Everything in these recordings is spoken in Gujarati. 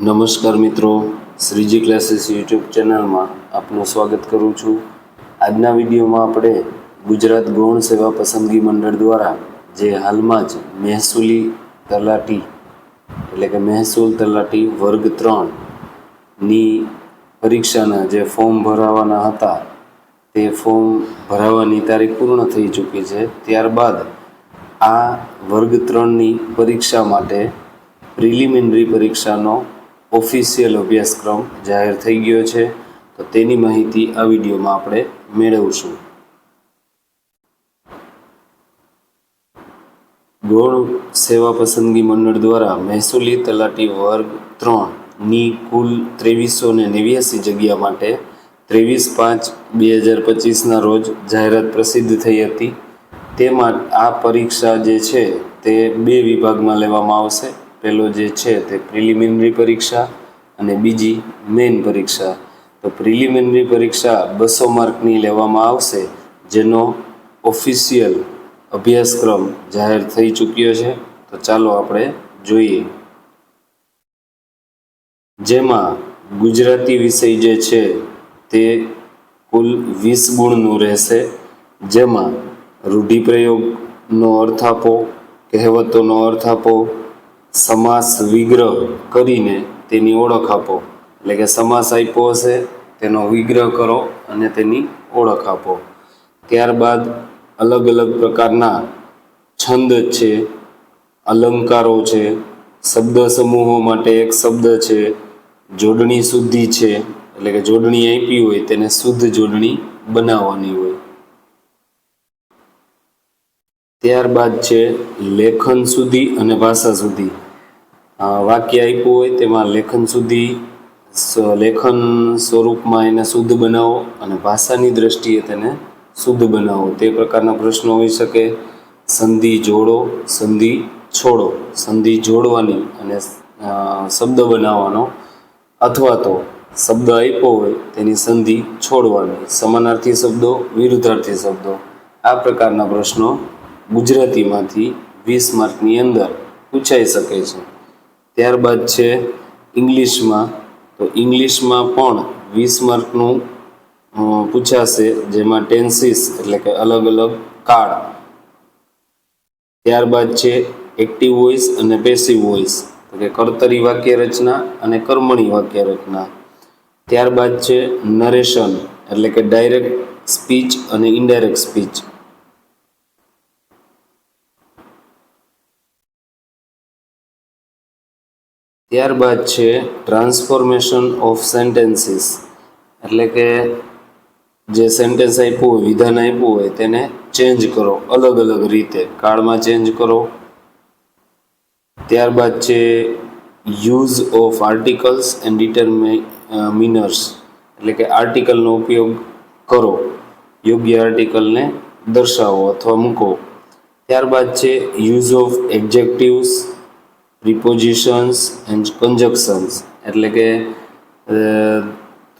નમસ્કાર મિત્રો, શ્રીજી ક્લાસીસ યુટ્યુબ ચેનલમાં આપનું સ્વાગત કરું છું. આજના વિડીયોમાં આપણે ગુજરાત ગૌણ સેવા પસંદગી મંડળ દ્વારા જે હાલમાં જ મહેસૂલી તલાટી, એટલે કે મહેસૂલ તલાટી વર્ગ ત્રણની પરીક્ષાના જે ફોર્મ ભરાવાના હતા, તે ફોર્મ ભરાવાની તારીખ પૂર્ણ થઈ ચૂકી છે. ત્યારબાદ આ વર્ગ ત્રણની પરીક્ષા માટે પ્રિલિમિનરી પરીક્ષાનો ઓફિશિયલ અભ્યાસક્રમ જાહેર થઈ ગયો છે. તો તેની માહિતી આ વિડીયોમાં આપણે મેળવશું. ગૌણ સેવા પસંદગી મંડળ દ્વારા મહેસૂલી તલાટી વર્ગ ત્રણની કુલ ત્રેવીસો ને નેવ્યાસી જગ્યા માટે ત્રેવીસ પાંચ બે હજાર પચીસના રોજ જાહેરાત પ્રસિદ્ધ થઈ હતી. તેમાં આ પરીક્ષા જે છે તે બે વિભાગમાં લેવામાં આવશે. પહેલો જે છે તે પ્રિલિમિનરી પરીક્ષા અને બીજી મેઇન પરીક્ષા. તો પ્રિલિમિનરી પરીક્ષા બસો માર્કની લેવામાં આવશે, જેનો ઓફિશિયલ અભ્યાસક્રમ જાહેર થઈ ચૂક્યો છે. તો ચાલો આપણે જોઈએ. જેમાં ગુજરાતી વિષય જે છે તે કુલ વીસ ગુણનું રહેશે. જેમાં રૂઢિપ્રયોગનો અર્થ આપો, કહેવતોનો અર્થ આપો સમાસ વિગ્રહ કરીને તેની ઓળખ આપો. એટલે કે સમાસ આપ્યો હશે, તેનો વિગ્રહ કરો અને તેની ઓળખ આપો. ત્યારબાદ અલગ અલગ પ્રકારના છંદ છે, અલંકારો છે, શબ્દ સમૂહો માટે એક શબ્દ છે, જોડણી શુદ્ધિ છે. એટલે કે જોડણી આપી હોય તેને શુદ્ધ જોડણી બનાવવાની હોય. ત્યારબાદ છે લેખન સુધી અને ભાષા સુધી. વાક્ય આપ્યું હોય તેમાં લેખન સુધી લેખન સ્વરૂપમાં એને શુદ્ધ બનાવો અને ભાષાની દ્રષ્ટિએ તેને શુદ્ધ બનાવો. તે પ્રકારના પ્રશ્નો હોઈ શકે. સંધિ જોડો, સંધિ છોડો. સંધિ જોડવાની અને શબ્દ બનાવવાનો અથવા તો શબ્દ આપ્યો હોય તેની સંધિ છોડવાની. સમાનાર્થી શબ્દો, વિરુદ્ધાર્થી શબ્દો. આ પ્રકારના પ્રશ્નો ગુજરાતીમાંથી વીસ માર્કની અંદર પૂછાઈ શકે છે. ત્યારબાદ છે ઇંગ્લિશમાં. તો ઇંગ્લિશમાં પણ વીસ માર્કનું પૂછાશે, જેમાં ટેન્સીસ એટલે કે અલગ અલગ કાળ ત્યારબાદ છે એક્ટિવ વોઇસ અને પેસિવ વોઇસ. તો કે કર્તરી વાક્ય રચના અને કર્મણી વાક્ય રચના ત્યારબાદ છે નરેશન એટલે કે ડાયરેક્ટ સ્પીચ અને ઇનડાયરેક્ટ સ્પીચ. ત્યારબાદ છે ટ્રાન્સફોર્મેશન ઓફ સેન્ટેન્સીસ. એટલે કે જે સેન્ટેન્સ આપ્યું હોય, વિધાન આપ્યું હોય, તેને ચેન્જ કરો અલગ અલગ રીતે. કાળમાં ચેન્જ કરો. ત્યારબાદ છે use of articles and determiners એટલે કે આર્ટિકલનો ઉપયોગ કરો. યોગ્ય આર્ટિકલને દર્શાવો અથવા મૂકો. ત્યારબાદ છે use of adjectives. Prepositions and conjunctions એટલે કે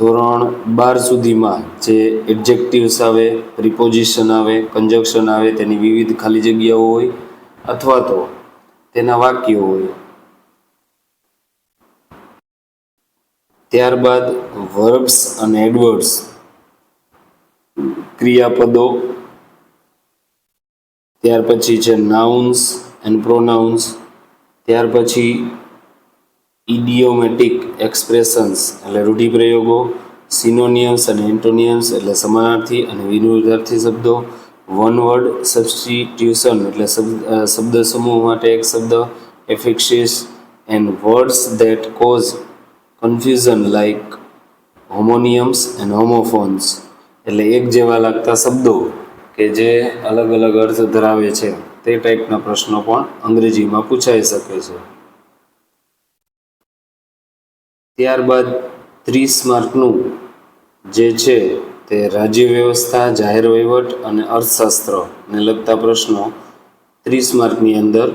ધોરણ બાર સુધીમાં જે એડજેક્ટિવ્સ આવે પ્રિપોઝિશન આવે કન્જક્શન આવે, તેની વિવિધ ખાલી જગ્યાઓ હોય, અથવા તો તેના વાક્યો હોય. ત્યારબાદ વર્બ્સ અને એડવર્ડ્સ ક્રિયાપદો. ત્યાર પછી છે નાઉન્સ એન્ડ પ્રોનાઉન્સ ત્યાર પછી ઇડિયોમેટિક એક્સપ્રેશન્સ એટલે રૂઢિપ્રયોગો સિનોનિયમ્સ અને એન્ટોનિયમ્સ એટલે સમાનાર્થી અને વિરુદ્ધાર્થી શબ્દો વન વર્ડ સબસ્ટિટ્યુશન એટલે શબ્દ સમૂહ માટે એક શબ્દ affixes and words that cause confusion like homonyms and homophones એટલે એક જેવા લાગતા શબ્દો કે જે અલગ અલગ અર્થ ધરાવે છે. તે ટાઈપના પ્રશ્નો પણ અંગ્રેજીમાં પૂછાઈ શકે છે. ત્યારબાદ ત્રીસ માર્કનું જે છે તે રાજ્ય વ્યવસ્થા જાહેર વહીવટ અને અર્થશાસ્ત્રને લગતા પ્રશ્નો ત્રીસ માર્કની અંદર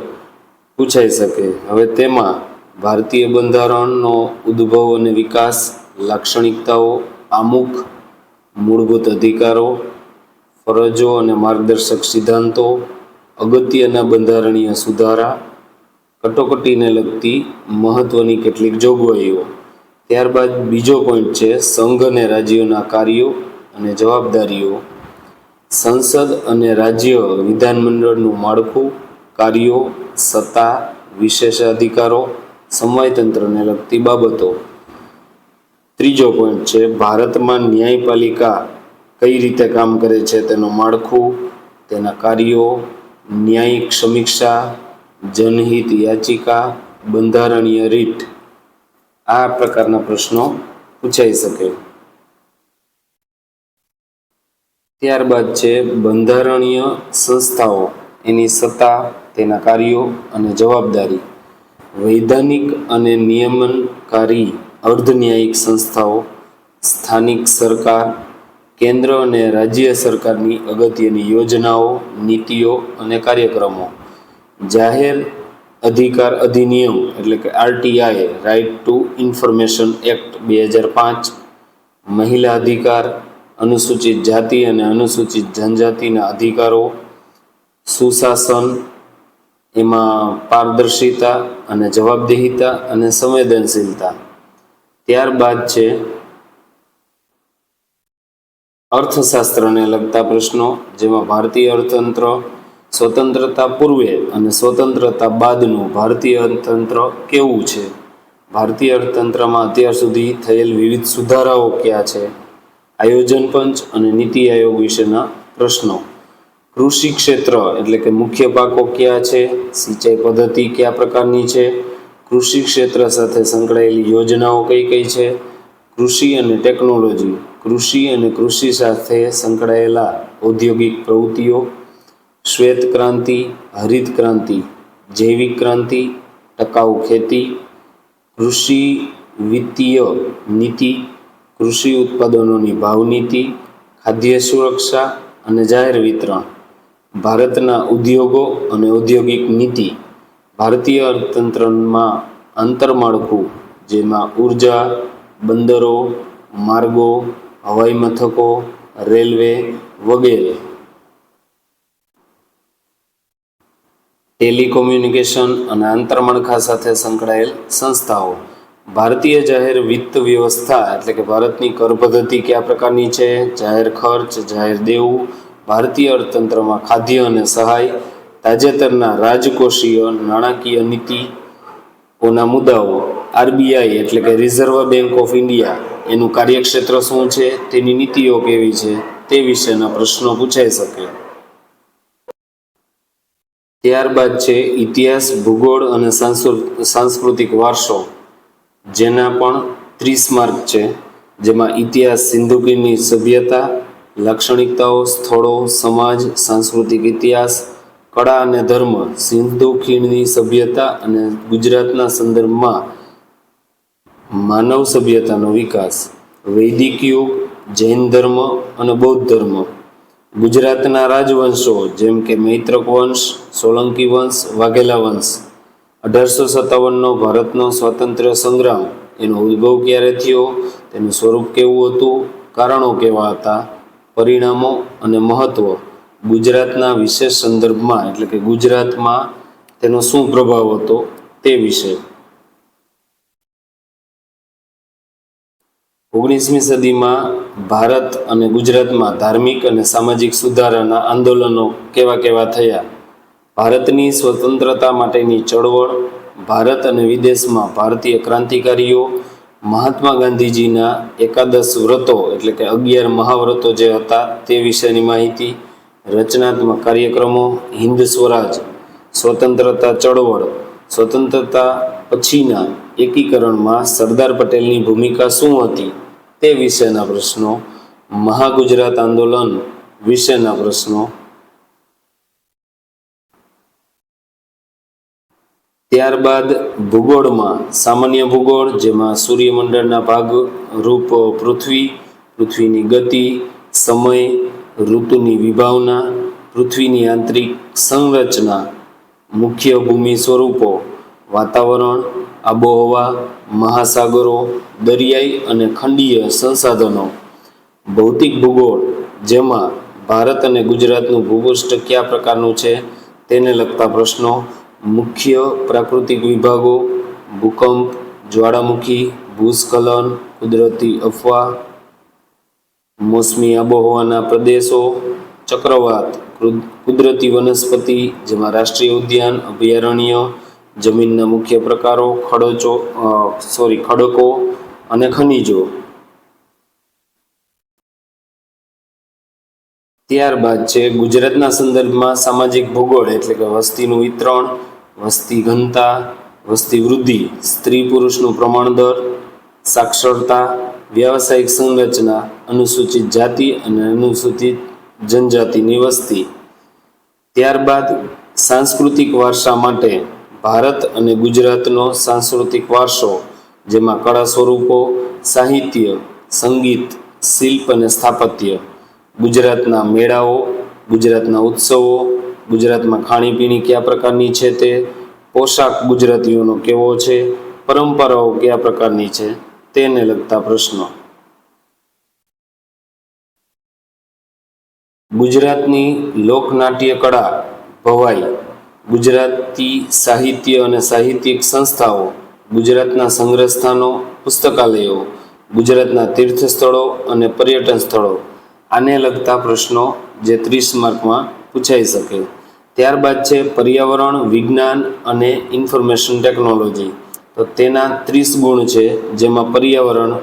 પૂછાઈ શકે. હવે તેમાં ભારતીય બંધારણનો ઉદ્ભવ અને વિકાસ, લાક્ષણિકતાઓ, આમુખ, મૂળભૂત અધિકારો, ફરજો અને માર્ગદર્શક સિદ્ધાંતો અગત્યના બંધારણીય સુધારા કટોકટીને લગતી મહત્વની કેટલીક જોગવાઈઓ. ત્યારબાદ બીજો પોઈન્ટ છે સંઘ અને રાજ્યોના કાર્યો અને જવાબદારીઓ. સંસદ અને રાજ્ય વિધાનમંડળનું માળખું, કાર્યો, સત્તા, વિશેષાધિકારો સમયતંત્રને લગતી બાબતો. ત્રીજો પોઈન્ટ છે ભારતમાં ન્યાયપાલિકા કઈ રીતે કામ કરે છે તેનું માળખું, તેના કાર્યો ન્યાયિક સમીક્ષા, જનહિત યાચિકા, બંધારણીય રીટ આ પ્રકારના પ્રશ્નો પૂછાઈ શકે. ત્યારબાદ છે બંધારણીય સંસ્થાઓ, એની સત્તા, તેના કાર્યો અને જવાબદારી. વૈધાનિક અને નિયમનકારી અર્ધન્યાયિક સંસ્થાઓ, સ્થાનિક સરકાર કેન્દ્ર અને રાજ્ય સરકારની અગત્યની યોજનાઓ, નીતિઓ અને કાર્યક્રમો. જાહેર અધિકાર અધિનિયમ એટલે કે RTI right to information act બે હજાર પાંચ, મહિલા અધિકાર, અનુસૂચિત જાતિ અને અનુસૂચિત જનજાતિના અધિકારો, સુશાસન, એમાં પારદર્શિતા અને જવાબદેહિતા અને સંવેદનશીલતા. ત્યારબાદ છે અર્થશાસ્ત્રને લગતા પ્રશ્નો, જેમાં ભારતીય અર્થતંત્ર સ્વતંત્રતા પૂર્વે અને સ્વતંત્રતા બાદનું ભારતીય અર્થતંત્ર કેવું છે? ભારતીય અર્થતંત્રમાં અત્યાર સુધી થયેલ વિવિધ સુધારાઓ કયા છે? આયોજન પંચ અને નીતિ આયોગ વિશેના પ્રશ્નો. કૃષિ ક્ષેત્ર એટલે કે મુખ્ય પાકો કયા છે? સિંચાઈ પદ્ધતિ કયા પ્રકારની છે? કૃષિ ક્ષેત્ર સાથે સંકળાયેલી યોજનાઓ કઈ કઈ છે? કૃષિ અને ટેકનોલોજી, કૃષિ અને કૃષિ સાથે સંકળાયેલા ઔદ્યોગિક પ્રવૃત્તિઓ, શ્વેત ક્રાંતિ, હરિત ક્રાંતિ, જૈવિક ક્રાંતિ, ટકાઉ ખેતી, કૃષિ વિત્તીય નીતિ, કૃષિ ઉત્પાદનોની ભાવનીતિ ખાદ્ય સુરક્ષા અને જાહેર વિતરણ, ભારતના ઉદ્યોગો અને ઔદ્યોગિક નીતિ, ભારતીય અર્થતંત્રમાં આંતરમાળખું, જેમાં ઊર્જા બંદરો, માર્ગો હવાઈ મથકો રેલવે વગેરે. ટેલિકોમ્યુનિકેશન અને આંતરમાળખા સાથે સંકળાયેલ સંસ્થાઓ. ભારતીય જાહેર વિત્ત વ્યવસ્થા એટલે કે ભારતની કર પદ્ધતિ કયા પ્રકારની છે? જાહેર ખર્ચ, જાહેર દેવું, ભારતીય અર્થતંત્રમાં ખાદ્ય અને સહાય, તાજેતરના રાજકોષીય નાણાકીય નીતિઓના મુદ્દાઓ. આરબીઆઈ એટલે કે રિઝર્વ બેંક ઓફ ઇન્ડિયા એનું કાર્યક્ષેત્ર શું છે, તેની નીતિઓ કેવી છે, તે વિશેના પ્રશ્નો પૂછાઈ શકે. ત્યારબાદ છે ઇતિહાસ, ભૂગોળ અને સાંસ્કૃતિક વારસો, જેના પણ ત્રીસ માર્ક છે, જેમાં ઇતિહાસ સિંધુ ખીણની સભ્યતા, લાક્ષણિકતાઓ, સ્થળો, સમાજ, સાંસ્કૃતિક ઇતિહાસ, કળા અને ધર્મ સિંધુ ખીણની સભ્યતા અને ગુજરાતના સંદર્ભમાં માનવ સભ્યતાનો વિકાસ, વૈદિક યુગ, જૈન ધર્મ અને બૌદ્ધ ધર્મ. ગુજરાતના રાજવંશો જેમ કે મૈત્રક વંશ, સોલંકી વંશ, વાઘેલા વંશ. અઢારસો સત્તાવનનો ભારતનો સ્વાતંત્ર્ય સંગ્રામ, એનો ઉદ્ભવ ક્યારે થયો? તેનું સ્વરૂપ કેવું હતું? કારણો કેવા હતા? પરિણામો અને મહત્વ. ગુજરાતના વિશેષ સંદર્ભમાં, એટલે કે ગુજરાતમાં તેનો શું પ્રભાવ હતો તે વિશે. ઓગણીસમી સદીમાં ભારત અને ગુજરાતમાં ધાર્મિક અને સામાજિક સુધારાના આંદોલનો કેવા કેવા થયા? ભારતની સ્વતંત્રતા માટેની ચળવળ, ભારત અને વિદેશમાં ભારતીય ક્રાંતિકારીઓ, મહાત્મા ગાંધીજીના એકાદશ વ્રતો એટલે કે અગિયાર મહાવ્રતો જે હતા તે વિશેની માહિતી, રચનાત્મક કાર્યક્રમો, હિન્દ સ્વરાજ, સ્વતંત્રતા ચળવળ, સ્વતંત્રતા પછીના એકીકરણમાં સરદાર પટેલની ભૂમિકા શું હતી? તે વિશેના પ્રશ્નો, મહાગુજરાત આંદોલન વિશેના પ્રશ્નો. ત્યારબાદ ભૂગોળમાં, સામાન્ય ભૂગોળ જેમાં સૂર્યમંડળના ભાગ, રૂપ, પૃથ્વી, પૃથ્વીની ગતિ, સમય, ઋતુની વિભાવના, પૃથ્વીની આંતરિક સંરચના, મુખ્ય ભૂમિ સ્વરૂપો, વાતાવરણ આબોહવા, મહાસાગરો, દરિયાઈ અને ખંડીય સંસાધનો, ભૌતિક ભૂગોળ, જેમાં ભારત અને ગુજરાતનું ભૂગોષ્ઠ કયા પ્રકારનું છે, તેને લગતા પ્રશ્નો, મુખ્ય પ્રાકૃતિક વિભાગો, ભૂકંપ, જ્વાળામુખી, ભૂસ્ખલન, કુદરતી અફવા, મોસમી આબોહવાના પ્રદેશો, ચક્રવાત કુદરતી વનસ્પતિ, જેમાં રાષ્ટ્રીય ઉદ્યાન, અભયારણ્ય જમીનના મુખ્ય પ્રકારો, ખડોચો સોરી ખડકો અને ખનિજો. ત્યારબાદ છે ગુજરાતના સંદર્ભમાં સામાજિક ભૂગોળ એટલે કે વસ્તીનું વિતરણ, વસ્તી ઘનતા, વસ્તી વૃદ્ધિ, સ્ત્રી પુરુષનું પ્રમાણ દર, સાક્ષરતા, વ્યાવસાયિક સંરચના, અનુસૂચિત જાતિ અને અનુસૂચિત જનજાતિની વસ્તી. ત્યારબાદ સાંસ્કૃતિક વારસા માટે ભારત અને ગુજરાતનો સાંસ્કૃતિક વારસો, જેમાં કળા સ્વરૂપો, સાહિત્ય, સંગીત, શિલ્પ અને સ્થાપત્ય, ગુજરાતના મેળાઓ, ગુજરાતના ઉત્સવો, ગુજરાતમાં ખાણીપીણી કયા પ્રકારની છે તે, પોશાક ગુજરાતીઓનો કેવો છે, પરંપરાઓ કયા પ્રકારની છે, તેને લગતા પ્રશ્નો. ગુજરાતની લોકનાટ્ય કળા ભવાઈ ગુજરાતી સાહિત્ય અને સાહિત્યિક સંસ્થાઓ, ગુજરાતના સંગ્રહ સ્થાનો પુસ્તકાલયો, ગુજરાતના તીર્થ સ્થળો અને પર્યટન સ્થળો. આને લગતા પ્રશ્નો જે ત્રીસ માર્કમાં પૂછાઈ શકે. ત્યારબાદ છે પર્યાવરણ, વિજ્ઞાન અને ઇન્ફોર્મેશન ટેકનોલોજી. તો તેના ત્રીસ ગુણ છે જેમાં પર્યાવરણ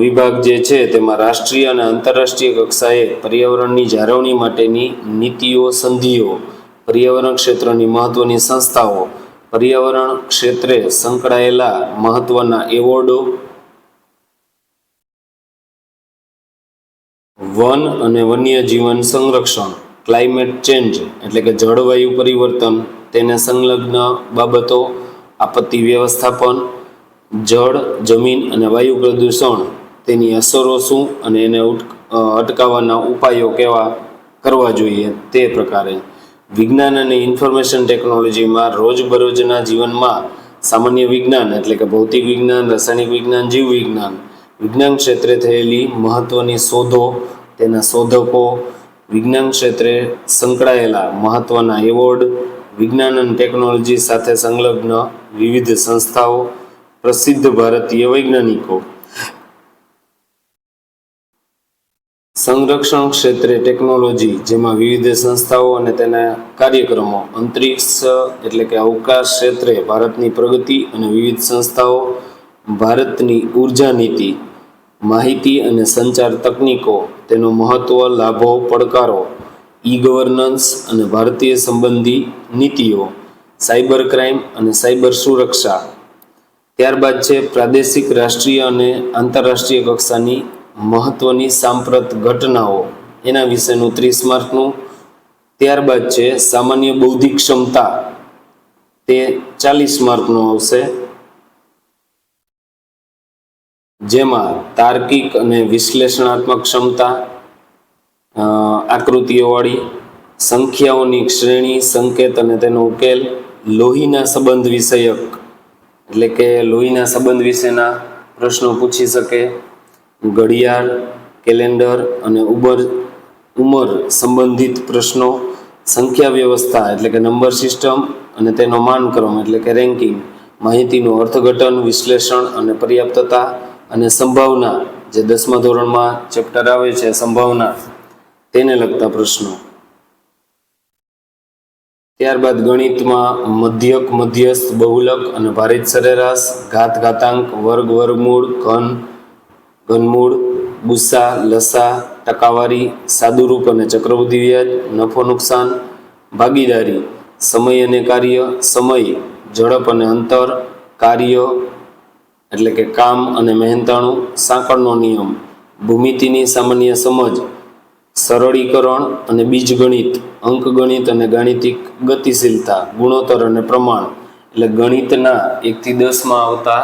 વિભાગ જે છે તેમાં રાષ્ટ્રીય અને આંતરરાષ્ટ્રીય કક્ષાએ પર્યાવરણની જાળવણી માટેની નીતિઓ, સંધિઓ પર્યાવરણ ક્ષેત્રની મહત્વની સંસ્થાઓ. પર્યાવરણ ક્ષેત્રે સંકળાયેલા મહત્વના એવોર્ડો. વન અને વન્યજીવન સંરક્ષણ, ક્લાઇમેટ ચેન્જ, એટલે કે જળવાયુ પરિવર્તન, તેને સંલગ્ન બાબતો, આપત્તિ વ્યવસ્થાપન, જળ, જમીન અને વાયુ પ્રદૂષણ, તેની અસરો શું અને એને અટકાવવાના ઉપાયો કેવા કરવા જોઈએ તે પ્રકારે. વિજ્ઞાન અને ઇન્ફોર્મેશન ટેકનોલોજીમાં રોજબરોજના જીવનમાં સામાન્ય વિજ્ઞાન એટલે કે ભૌતિક વિજ્ઞાન, રાસાયણિક વિજ્ઞાન, જીવ વિજ્ઞાન વિજ્ઞાન ક્ષેત્રે થયેલી મહત્વની શોધો, તેના શોધકો, વિજ્ઞાન ક્ષેત્રે સંકળાયેલા મહત્વના એવોર્ડ, વિજ્ઞાન અને ટેકનોલોજી સાથે સંલગ્ન વિવિધ સંસ્થાઓ, પ્રસિદ્ધ ભારતીય વૈજ્ઞાનિકો સંરક્ષણ ક્ષેત્રે ટેકનોલોજી જેમાં વિવિધ સંસ્થાઓ અને તેના કાર્યક્રમો, અંતરિક્ષ એટલે કે અવકાશ ક્ષેત્રે ભારતની પ્રગતિ અને વિવિધ સંસ્થાઓ, ભારતની ઊર્જા નીતિ, માહિતી અને સંચાર તકનીકો, તેનો મહત્વ, લાભો, પડકારો ઈ ગવર્નન્સ અને ભારતીય સંબંધી નીતિઓ, સાયબર ક્રાઇમ અને સાયબર સુરક્ષા. ત્યારબાદ છે પ્રાદેશિક રાષ્ટ્રીય અને આંતરરાષ્ટ્રીય કક્ષાની મહત્વની સાંપ્રત ઘટનાઓ. એના વિશેનું ત્રીસ માર્કનું. ત્યારબાદ છે, સામાન્ય બૌદ્ધિક ક્ષમતા. તે ચાલીસ માર્કનું આવશે. જેમાં તાર્કિક અને વિશ્લેષણાત્મક ક્ષમતા આકૃતિઓવાળી, સંખ્યાઓની શ્રેણી, સંકેત અને તેનો ઉકેલ, લોહીના સંબંધ વિષયક. એટલે કે લોહીના સંબંધ વિશેના પ્રશ્નો પૂછી શકે. ઘડિયાળ, કેલેન્ડર અને ઉબર, ઉંમર સંબંધિત પ્રશ્નો, સંખ્યા વ્યવસ્થા એટલે કે નંબર સિસ્ટમ અને તેનો માનક્રમ એટલે કે રેન્કિંગ માહિતીનું અર્થઘટન, વિશ્લેષણ અને પર્યાપ્તતા અને સંભાવના, જે દસમા ધોરણમાં ચેપ્ટર આવે છે સંભાવના, તેને લગતા પ્રશ્નો. ત્યારબાદ ગણિતમાં મધ્યક, મધ્યસ્થ, બહુલક અને ભારિત સરેરાશ, ઘાત, ઘાતાંક, વર્ગ, વર્ગમૂળ, ઘન ઘનમૂળ, ગુસ્સા, લસા, ટકાવારી, સાદુરૂપ અને ચક્રવૃદ્ધિ વ્યાજ, નફો નુકસાન, ભાગીદારી, સમય અને કાર્ય, સમય, ઝડપ અને અંતર, કાર્ય એટલે કે કામ અને મહેનતાણું, સાંકળનો નિયમ, ભૂમિતિની સામાન્ય સમજ, સરળીકરણ અને બીજગણિત, અંકગણિત અને ગાણિતિક ગતિશીલતા, ગુણોત્તર અને પ્રમાણ, એટલે ગણિતના એકથી દસમાં આવતા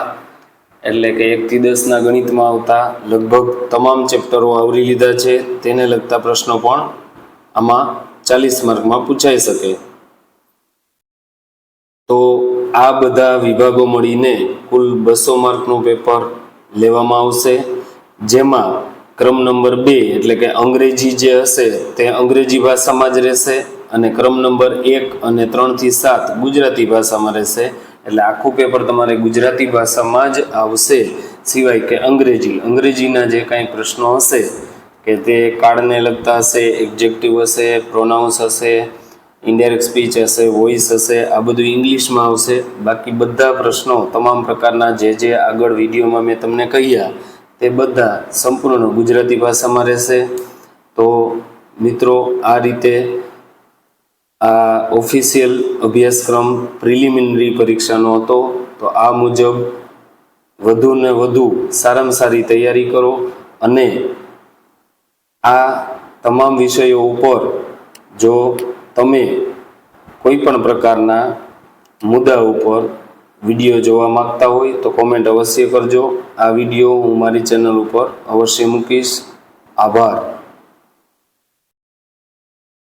એટલે કે એકથી દસના ગણિતમાં આવતા લગભગ તમામ ચેપ્ટરો આવરી લીધા છે, તેને લગતા પ્રશ્નો પણ આમાં ચાલીસ માર્કમાં પૂછાઈ શકે. તો આ બધા વિભાગો મળીને કુલ બસો માર્કનું પેપર લેવામાં આવશે, જેમાં ક્રમ નંબર બે એટલે કે અંગ્રેજી જે હશે તે અંગ્રેજી ભાષામાં જ રહેશે અને ક્રમ નંબર એક અને ત્રણથી સાત ગુજરાતી ભાષામાં રહેશે. એટલે આખું પેપર તમારે ગુજરાતી ભાષામાં જ આવશે, સિવાય કે અંગ્રેજી. અંગ્રેજીના જે કાંઈ પ્રશ્નો હશે, કે તે કાળને લગતા હશે એક્ઝેક્ટિવ હશે પ્રોનાઉન્સ હશે ઇન્ડાયરેક્ટ સ્પીચ હશે વોઇસ હશે, આ બધું ઇંગ્લિશમાં આવશે. બાકી બધા પ્રશ્નો, તમામ પ્રકારના જે જે આગળ વિડીયોમાં મેં તમને કહ્યા, તે બધા સંપૂર્ણ ગુજરાતી ભાષામાં રહેશે. તો મિત્રો, આ રીતે આ ઓફિશિયલ અભ્યાસક્રમ પ્રિલિમિનરી પરીક્ષાનો હતો. તો આ મુજબ વધુ ને વધુ સારામાં સારી તૈયારી કરો અને આ તમામ વિષયો ઉપર જો તમે કોઈ પણ પ્રકારના મુદ્દા ઉપર વીડિયો જોવા માંગતા હોય તો કોમેન્ટ અવશ્ય કરજો. આ વીડિયો હું મારી ચેનલ ઉપર અવશ્ય મૂકીશ. આભાર.